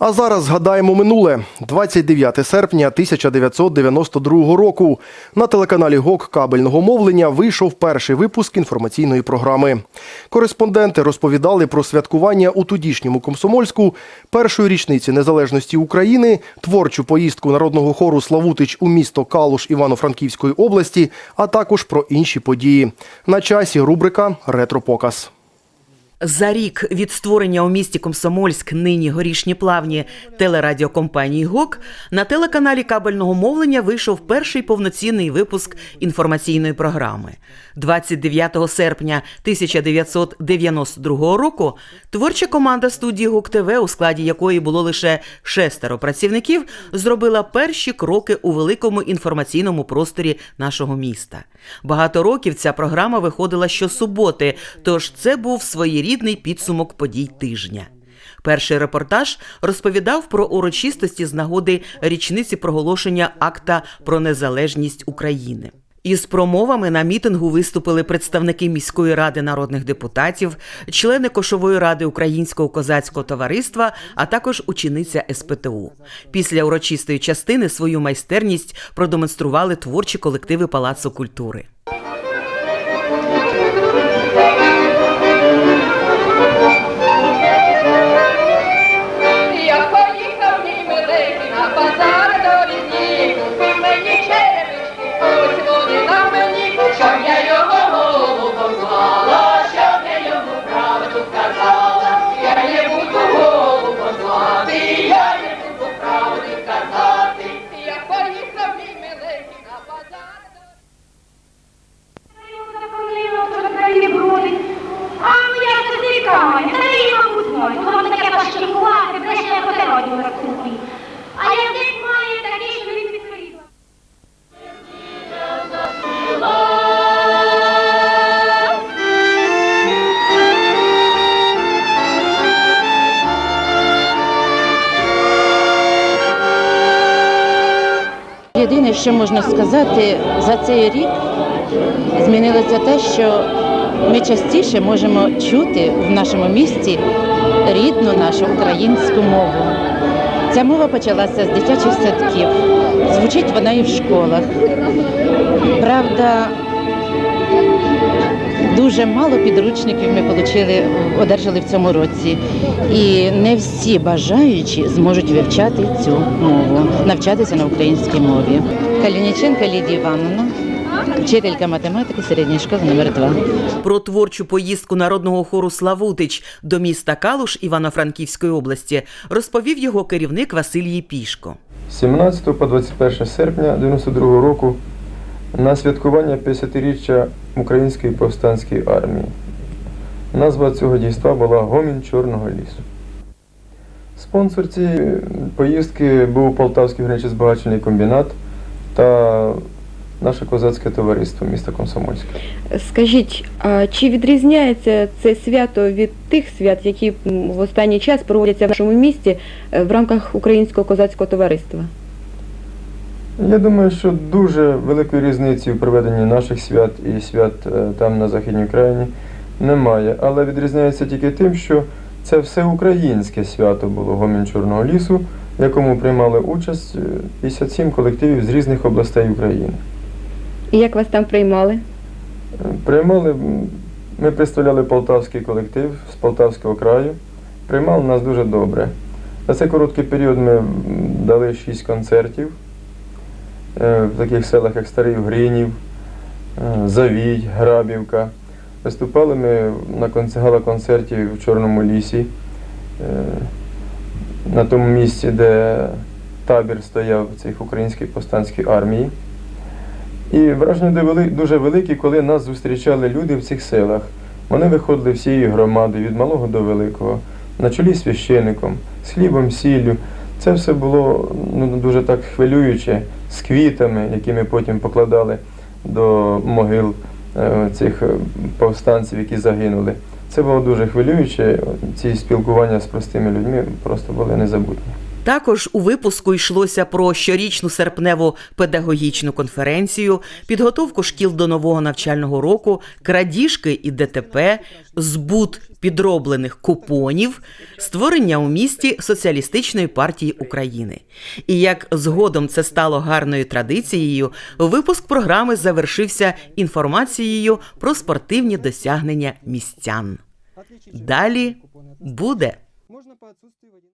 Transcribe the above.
А зараз згадаємо минуле 29 серпня 1992 року. На телеканалі ГОК кабельного мовлення вийшов перший випуск інформаційної програми. Кореспонденти розповідали про святкування у тодішньому Комсомольську першої річниці незалежності України, творчу поїздку народного хору Славутич у місто Калуш Івано-Франківської області, а також про інші події. На часі рубрика Ретропоказ. За рік від створення у місті Комсомольськ, нині горішні плавні телерадіокомпанії ГОК на телеканалі кабельного мовлення вийшов перший повноцінний випуск інформаційної програми. 29 серпня 1992 року творча команда студії ГОК ТВ, у складі якої було лише шестеро працівників, зробила перші кроки у великому інформаційному просторі нашого міста. Багато років ця програма виходила щосуботи, тож це був своєрідний підсумок подій тижня. Перший репортаж розповідав про урочистості з нагоди річниці проголошення акта про незалежність України. Із промовами на мітингу виступили представники міської ради народних депутатів, члени кошової ради Українського козацького товариства, а також учениця СПТУ. Після урочистої частини свою майстерність продемонстрували творчі колективи Палацу культури. Єдине, що можна сказати, за цей рік змінилося те, що ми частіше можемо чути в нашому місті рідну нашу українську мову. Ця мова почалася з дитячих садків, звучить вона і в школах. Правда, дуже мало підручників ми получили, одержали в цьому році. І не всі бажаючі зможуть вивчати цю мову, навчатися на українській мові. Калініченка Лідія Івановна, вчителька математики середньої школи номер 2 Про творчу поїздку народного хору Славутич до міста Калуш Івано-Франківської області розповів його керівник Василій Пішко. З 17 по 21 серпня 92 року на святкування 50-річчя Української повстанської армії. Назва цього дійства була Гомін Чорного лісу. Спонсор цієї поїздки був Полтавський гранчо-збагачений комбінат та наше козацьке товариство міста Комсомольське. Скажіть, а чи відрізняється це свято від тих свят, які в останній час проводяться в нашому місті е, в рамках Українського козацького товариства? Я думаю, що дуже великої різниці в проведенні наших свят і свят е, там на Західній Україні немає. Але відрізняється тільки тим, що це всеукраїнське свято було Гомін Чорного лісу, в якому приймали участь е, 57 колективів з різних областей України. І як вас там приймали? Е, Приймали, ми представляли полтавський колектив з Полтавського краю. Приймали нас дуже добре. За цей короткий період ми дали 6 концертів е, в таких селах, як Старий Гринів, е, Завій, Грабівка. Виступали ми на конце- гала-концерті в Чорному лісі, е, на тому місці, де табір стояв цих української повстанської армії. І враження дуже великі, коли нас зустрічали люди в цих селах. Вони виходили всією громадою від малого до великого, на чолі священником, з хлібом, сіллю. Це все було ну, дуже так хвилююче, з квітами, які ми потім покладали до могил е, цих е, повстанців, які загинули. Це було дуже хвилююче. Ці спілкування з простими людьми просто були незабутні. Також у випуску йшлося про щорічну серпневу педагогічну конференцію, підготовку шкіл до нового навчального року, крадіжки і ДТП, збут підроблених купонів, створення у місті соціалістичної партії України. І як згодом це стало гарною традицією, випуск програми завершився інформацією про спортивні досягнення містян. Далі буде.